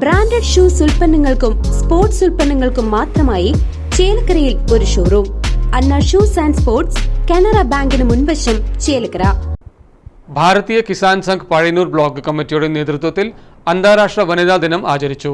Branded shoes ഉൽപ്പന്നങ്ങൾക്കും sports ഉൽപ്പന്നങ്ങൾക്കും മാത്രമായി ചേലക്കരയിൽ ഒരു showroom Anna shoes and sports Canara ബാങ്കിന് മുൻവശം ചേലക്കര. ഭാരതീയ കിസാൻ സംഘ് പഴയന്നൂർ ബ്ലോക്ക് കമ്മിറ്റിയുടെ നേതൃത്വത്തിൽ അന്താരാഷ്ട്ര വനിതാ ദിനം ആചരിച്ചു.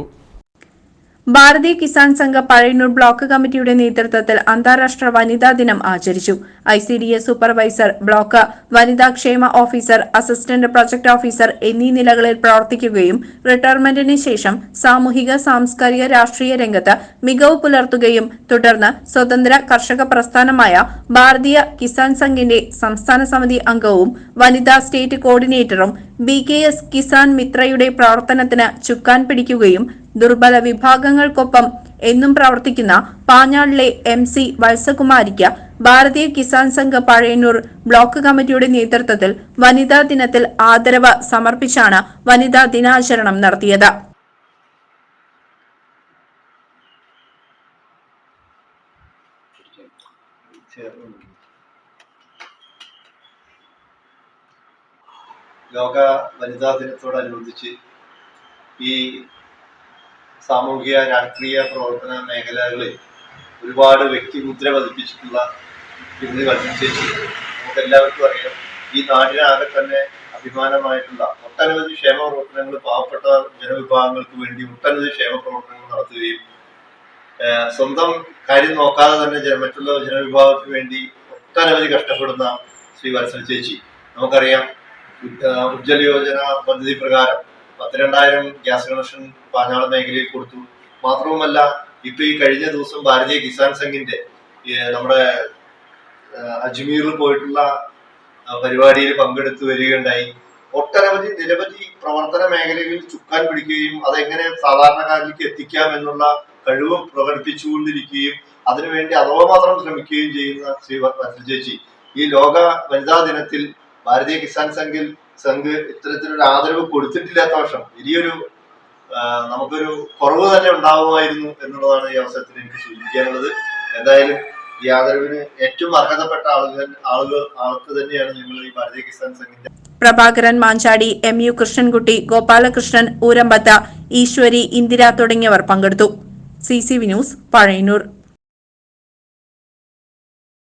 ഭാരതീയ കിസാൻ സംഘ പഴയന്നൂർ ബ്ലോക്ക് കമ്മിറ്റിയുടെ നേതൃത്വത്തിൽ അന്താരാഷ്ട്ര വനിതാ ദിനം ആചരിച്ചു. I C D S supervisor block വനിതാ ക്ഷേമ ഓഫീസർ അസിസ്റ്റന്റ് പ്രൊജക്ട് ഓഫീസർ എന്നീ നിലകളിൽ പ്രവർത്തിക്കുകയും റിട്ടയർമെന്റിന് ശേഷം സാമൂഹിക സാംസ്കാരിക രാഷ്ട്രീയ രംഗത്ത് മികവ് പുലർത്തുകയും തുടർന്ന് സ്വതന്ത്ര കർഷക പ്രസ്ഥാനമായ ഭാരതീയ കിസാൻ സംഘിന്റെ സംസ്ഥാന സമിതി അംഗവും വനിതാ സ്റ്റേറ്റ് കോർഡിനേറ്ററും ബി കെ എസ് കിസാൻ മിത്രയുടെ പ്രവർത്തനത്തിന് ചുക്കാൻ പിടിക്കുകയും ദുർബല വിഭാഗങ്ങൾക്കൊപ്പം എന്നും പ്രവർത്തിക്കുന്ന പാഞ്ഞാളിലെ M C വത്സകുമാരിക്ക് Bharatiya Kisan Sangh Pazhayannur block കമ്മിറ്റിയുടെ നേതൃത്വത്തിൽ വനിതാ ദിനത്തിൽ ആദരവ് സമർപ്പിച്ചാണ് വനിതാ ദിനാചരണം നടത്തിയത്. ലോക വനിതാ ദിനത്തോടനുബന്ധിച്ച് ഈ സാമൂഹിക രാഷ്ട്രീയ പ്രവർത്തന മേഖലകളിൽ ഒരുപാട് വ്യക്തിമുദ്ര പതിപ്പിച്ചിട്ടുള്ള കൽപ്പിച്ചേച്ചി നമുക്ക് എല്ലാവർക്കും അറിയാം ഈ നാടിനാകെ തന്നെ അഭിമാനമായിട്ടുള്ള ഒട്ടനവധി ക്ഷേമ പ്രവർത്തനങ്ങൾ പാവപ്പെട്ട ജനവിഭാഗങ്ങൾക്ക് വേണ്ടി ഒട്ടനവധി ക്ഷേമ പ്രവർത്തനങ്ങൾ നടത്തുകയും സ്വന്തം കാര്യം നോക്കാതെ തന്നെ മറ്റുള്ള ജനവിഭാഗത്തിന് വേണ്ടി ഒട്ടനവധി കഷ്ടപ്പെടുന്ന ശ്രീ വത്സല ചേച്ചി. നമുക്കറിയാം ഉജ്ജ- ഉജ്ജ്വല യോജന പദ്ധതി പ്രകാരം പത്തിരണ്ടായിരം ഗ്യാസ് കണക്ഷൻ പാഞ്ഞാളം മേഖലയിൽ കൊടുത്തു. മാത്രവുമല്ല ഇപ്പൊ ഈ കഴിഞ്ഞ ദിവസം ഭാരതീയ കിസാൻ സംഘിന്റെ നമ്മുടെ അജ്മീറിൽ പോയിട്ടുള്ള പരിപാടിയിൽ പങ്കെടുത്തു വരികയുണ്ടായി. ഒട്ടനവധി നിരവധി പ്രവർത്തന മേഖലകളിൽ ചുക്കാൻ പിടിക്കുകയും അതെങ്ങനെ സാധാരണക്കാരിലേക്ക് എത്തിക്കാം എന്നുള്ള കഴിവ് പ്രകടിപ്പിച്ചുകൊണ്ടിരിക്കുകയും അതിനുവേണ്ടി അഥവാമാത്രം ശ്രമിക്കുകയും ചെയ്യുന്ന ശ്രീ ചേച്ചി. ഈ ലോക വനിതാ ദിനത്തിൽ ഭാരതീയ കിസാൻ സംഘിൽ സംഘ് ഇത്തരത്തിലൊരു ആദരവ് കൊടുത്തിട്ടില്ലാത്ത വർഷം വലിയൊരു നമുക്കൊരു കുറവ് തന്നെ ഉണ്ടാവുമായിരുന്നു എന്നുള്ളതാണ് ഈ അവസരത്തിൽ എനിക്ക് സൂചിപ്പിക്കാനുള്ളത്. എന്തായാലും ഈ ആദരവിന് ഏറ്റവും അർഹതപ്പെട്ട ആളുകൾ ആളുകൾ ആൾക്ക് തന്നെയാണ് ഞങ്ങൾ ഈ ഭാരതീയ കിസാൻ സംഘിന്റെ പ്രഭാകരൻ മാഞ്ചാടി എം യു കൃഷ്ണൻകുട്ടി ഗോപാലകൃഷ്ണൻ ഊരമ്പത്ത ഈശ്വരി ഇന്ദിര തുടങ്ങിയവർ പങ്കെടുത്തു. C C V news Pazhayannur.